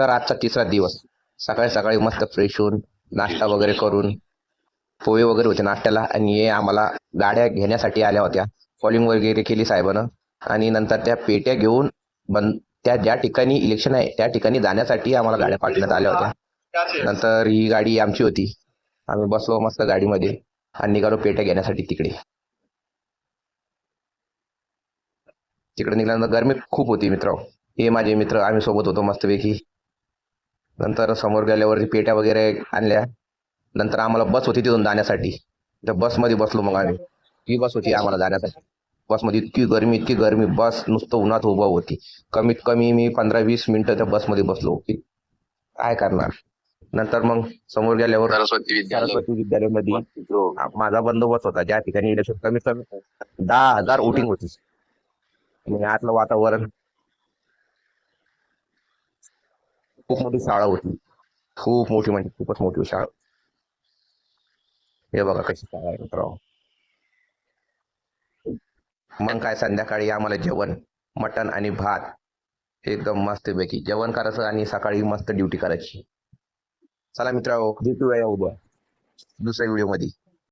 तर आजचा तिसरा दिवस. सकाळी सकाळी मस्त फ्रेश होऊन नाश्ता वगैरे करून पोहे वगैरे होते नाश्त्याला आणि हे आम्हाला गाड्या घेण्यासाठी आल्या होत्या. कॉलिंग वगैरे केली साहेबानं. आणि नंतर त्या पेट्या घेऊन बंद त्या ज्या ठिकाणी इलेक्शन आहे त्या ठिकाणी जाण्यासाठी आम्हाला गाड्या पाठवण्यात आल्या होत्या. नंतर ही गाडी आमची होती. आम्ही बसलो मस्त गाडीमध्ये आणि निघालो पेट्या घेण्यासाठी तिकडे. तिकडे निघाल्यानंतर गरमी खूप होती मित्र हे माझे मित्र आम्ही सोबत होतो मस्तपैकी. नंतर समोर गेल्यावरती पेट्या वगैरे आणल्या. नंतर आम्हाला बस होती तिथून जाण्यासाठी. त्या बसमध्ये बसलो मग आम्ही. ही बस होती आम्हाला जाण्यासाठी. बसमध्ये इतकी गरमी इतकी गरमी. बस नुसतं उन्हात उभा होती. कमीत कमी मी पंधरा वीस मिनिटं त्या बसमध्ये बसलो. काय करणार? नंतर मग समोर गेल्यावर सरस्वती विद्यालयामध्ये माझा बंदोबस्त होता. ज्या ठिकाणी इलेक्शन कमीत कमी दहा हजार वोटिंग होती. आणि आतलं वातावरण खूप मोठी शाळा होती. खूप मोठी म्हणजे खूपच मोठी शाळा. हे बघा कशी शाळा आहे मित्रांनो. मग काय संध्याकाळी आम्हाला जेवण मटण आणि भात एकदम मस्त पैकी जेवण करायचं आणि सकाळी मस्त ड्युटी करायची. चला मित्रांनो भेटूया उद्या दुसऱ्या व्हिडिओमध्ये.